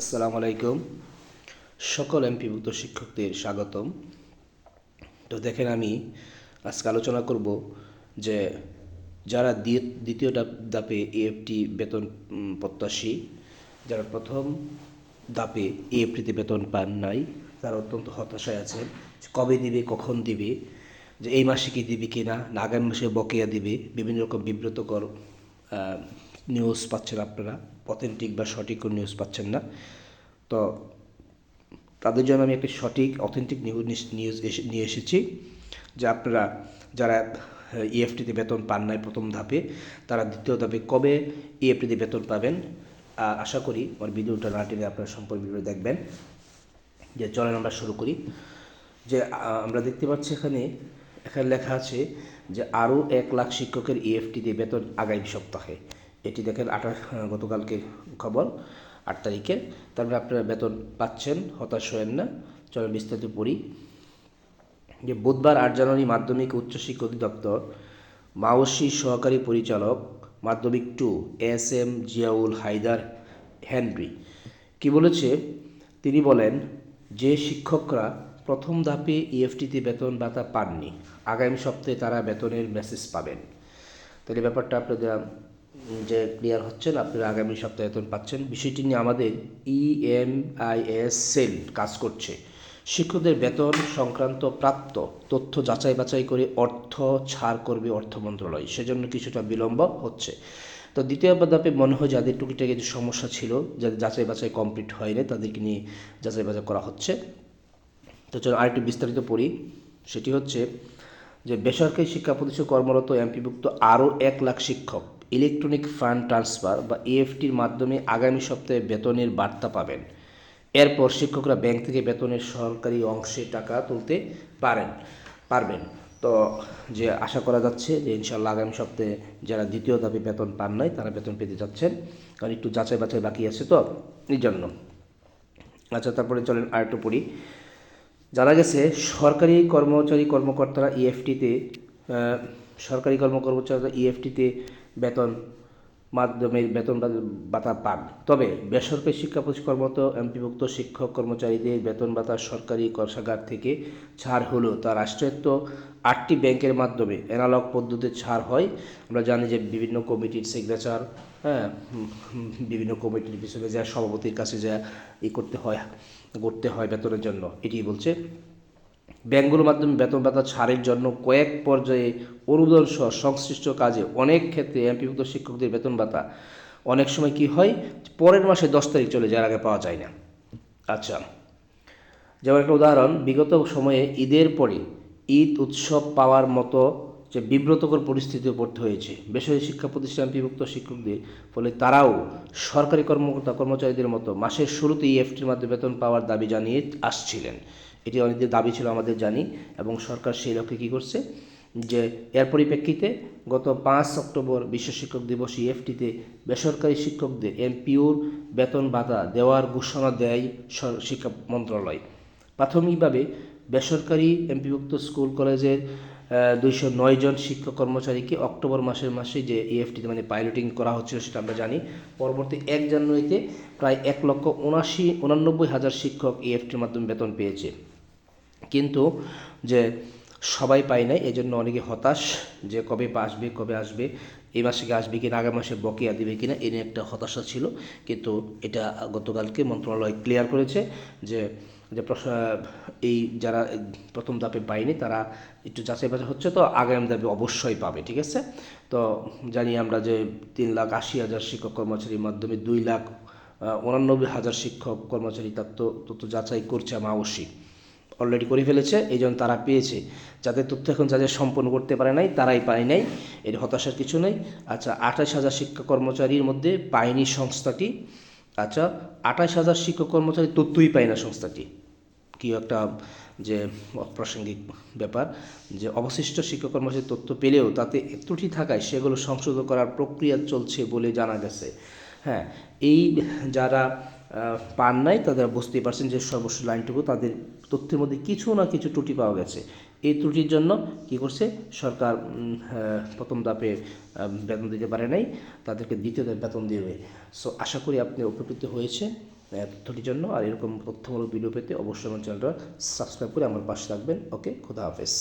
আসসালামু আলাইকুম। সকল এমপিভুক্ত শিক্ষকদের স্বাগতম। তো দেখেন আমি আজকে আলোচনা করব যে যারা দ্বিতীয় ধাপে এএফটি বেতন প্রত্যাশী, যারা প্রথম দাপে এএফটিতে বেতন পান নাই, তারা অত্যন্ত হতাশায় আছেন কবে দিবে, কখন দিবে, যে এই মাসে কি দিবে কি না, আগামী মাসে বকেয়া দিবে, বিভিন্ন রকম বিব্রতকর নিউজ পাচ্ছেন আপনারা অথেন্টিক বা সঠিক কোনো নিউজ পাচ্ছেন না। তো তাদের জন্য আমি একটি সঠিক অথেন্টিক নিউজ নিউজ নিয়ে এসেছি, যে আপনারা যারা ইএফটিতে বেতন পান নাই প্রথম ধাপে, তারা দ্বিতীয় ধাপে কবে ইএফটিতে বেতন পাবেন? আশা করি আমার ভিডিওটা না টেনে আপনারা সম্পূর্ণ ভিডিও দেখবেন। যে চলেন আমরা শুরু করি। যে আমরা দেখতে পাচ্ছি এখানে এখানে লেখা আছে যে আরও এক লাখ শিক্ষকের ইএফটিতে বেতন আগামী সপ্তাহে। এটি দেখেন আঠাশ গতকালকে খবর, আট তারিখে। তারপরে আপনারা বেতন পাচ্ছেন, হতাশ হয়েন না। চলেন বিস্তারিত পড়ি। যে বুধবার আট জানুয়ারি মাধ্যমিক উচ্চশিক্ষা অধিদপ্তর মাওসি সহকারী পরিচালক মাধ্যমিক two S M Ziaul Haider Henry কি বলেছে? তিনি বলেন, যে শিক্ষকরা প্রথম ধাপে ইএফটিতে বেতন ভাতা পাননি, আগামী সপ্তাহে তারা বেতনের মেসেজ পাবেন। তাহলে ব্যাপারটা আপনাদের যে ক্লিয়ার হচ্ছেন আপনারা আগামী সপ্তাহে বেতন পাচ্ছেন। বিষয়টি নিয়ে আমাদের E ইএমআইএস সেল কাজ করছে। শিক্ষকদের বেতন সংক্রান্ত প্রাপ্ত তথ্য যাচাই বাছাই করে অর্থ ছাড় করবে অর্থ মন্ত্রণালয়। সেজন্য কিছুটা বিলম্ব হচ্ছে। তো দ্বিতীয় ধাপে মনে হয় যাদের টুকিটাকি যে সমস্যা ছিল, যাদের যাচাই বাছাই কমপ্লিট হয়নি, তাদেরকে নিয়ে যাচাই বাছাই করা হচ্ছে। তো চলো আরেকটু বিস্তারিত পড়ি। সেটি হচ্ছে যে বেসরকারি শিক্ষা প্রতিষ্ঠান কর্মরত এমপিভুক্ত আরও এক লাখ শিক্ষক ইলেকট্রনিক ফান্ড ট্রান্সফার বা ইএফটির মাধ্যমে আগামী সপ্তাহে বেতনের বার্তা পাবেন। এরপর শিক্ষকরা ব্যাংক থেকে বেতনের সরকারি অংশে টাকা তুলতে পারেন, পারবেন। তো যে আশা করা যাচ্ছে যে ইনশাল্লাহ আগামী সপ্তাহে যারা দ্বিতীয় দাবি বেতন পান নাই, তারা বেতন পেতে যাচ্ছেন। কারণ একটু যাচাই বাছাই বাকি আছে তো এই জন্য। আচ্ছা তারপরে চলেন আরেকটু পড়ি। জানা গেছে সরকারি কর্মচারী কর্মকর্তারা ইএফটিতে সরকারি কর্মকর্তারা ইএফটিতে বেতন মাধ্যমে বেতন ভাতা পান। তবে বেসরকারি শিক্ষা কর্মরত এমপিভুক্ত শিক্ষক কর্মচারীদের বেতন ভাতা সরকারি কোষাগার থেকে ছাড় হলেও তা রাষ্ট্রায়ত্ত আটটি ব্যাংকের মাধ্যমে অ্যানালগ পদ্ধতিতে ছাড় হয়। আমরা জানি যে বিভিন্ন কমিটির সিগনেচার হ্যাঁ বিভিন্ন কমিটির পিছনে যা সভাপতির কাছে যা ই করতে হয় করতে হয় বেতনের জন্য। এটি বলছে ব্যাংকগুলোর মাধ্যমে বেতন ভাতা ছাড়ের জন্য কয়েক পর্যায়ে অনুদান সহ সংশ্লিষ্ট কাজে অনেক ক্ষেত্রে এমপিভুক্ত শিক্ষকদের বেতন ভাতা। অনেক সময় কি হয়, পরের মাসে দশ তারিখ চলে যাওয়ার আগে পাওয়া যায় না। আচ্ছা যেমন একটা উদাহরণ, বিগত সময়ে ঈদের পরে ঈদ উৎসব পাওয়ার মতো যে বিব্রতকর পরিস্থিতিতে পড়তে হয়েছে, বেসরকারি শিক্ষা প্রতিষ্ঠান বিভক্ত শিক্ষকদের, ফলে তারাও সরকারি কর্মকর্তা কর্মচারীদের মতো মাসের শুরুতে ইএফটির মাধ্যমে বেতন পাওয়ার দাবি জানিয়ে আসছিলেন। এটি অনেকদের দাবি ছিল আমাদের জানি, এবং সরকার সেই লক্ষ্যে কী করছে? যে এর পরিপ্রেক্ষিতে গত পাঁচ অক্টোবর বিশ্ব শিক্ষক দিবস ইএফটিতে বেসরকারি শিক্ষকদের এমপিওর বেতন ভাতা দেওয়ার ঘোষণা দেয় শিক্ষা মন্ত্রণালয়। প্রাথমিকভাবে বেসরকারি এমপিভুক্ত স্কুল কলেজের দুইশো নয় জন শিক্ষক কর্মচারীকে অক্টোবর মাসের মাসে যে ইএফটিতে মানে পাইলটিং করা হচ্ছিল সেটা আমরা জানি। পরবর্তী এক জানুয়ারিতে প্রায় এক লক্ষ উনাশি, উনানব্বই হাজার শিক্ষক ইএফটির মাধ্যমে বেতন পেয়েছে। কিন্তু যে সবাই পায় নাই এই জন্য অনেকে হতাশ যে কবে আসবে কবে আসবে এই মাসে কি আসবে কিনা আগামী মাসে বকেয়া দিবে কিনা, এ নিয়ে একটা হতাশা ছিল। কিন্তু এটা গতকালকে মন্ত্রণালয় ক্লিয়ার করেছে যে যে এই যারা প্রথম ধাপে পায়নি, তারা একটু যাচাই বাছাই হচ্ছে। তো আগামী ধাপে অবশ্যই পাবে, ঠিক আছে? তো জানি আমরা যে তিন লাখ আশি হাজার শিক্ষক কর্মচারীর মাধ্যমে দুই লাখ উনানব্বই হাজার শিক্ষক কর্মচারী তার তো তথ্য যাচাই করছে মাওসি অলরেডি করে ফেলেছে, এই জন্য তারা পেয়েছে। যাদের তথ্য এখন যাদের সম্পন্ন করতে পারে নাই, তারাই পায় নাই, এর হতাশার কিছু নেই। আচ্ছা আঠাশ হাজার শিক্ষা কর্মচারীর মধ্যে পায়নি সংস্থাটি। আচ্ছা আঠাশ হাজার শিক্ষক কর্মচারী তথ্যই পায় না সংস্থাটি। কি একটা যে অপ্রাসঙ্গিক ব্যাপার, যে অবশিষ্ট শিক্ষক কর্মচারীর তথ্য পেলেও তাতে ত্রুটি থাকায় সেগুলো সংশোধন করার প্রক্রিয়া চলছে বলে জানা গেছে। হ্যাঁ এই যারা পান নাই, তাদের বুঝতেই পারছেন যে সর্বস্ব লাইনটুকু তাদের তথ্যের মধ্যে কিছু না কিছু ত্রুটি পাওয়া গেছে। এই ত্রুটির জন্য কি করছে? সরকার প্রথম ধাপে বেতন দিতে পারে নাই। তাদেরকে দ্বিতীয় ধাপে বেতন দেবে। সো আশা করি আপনি উপকৃত হয়েছে তথ্যটির জন্য। আর এরকম তথ্যমূলক ভিডিও পেতে অবশ্যই আমার চ্যানেলটা সাবস্ক্রাইব করে আমার পাশে থাকবেন। ওকে খুদা হাফেজ।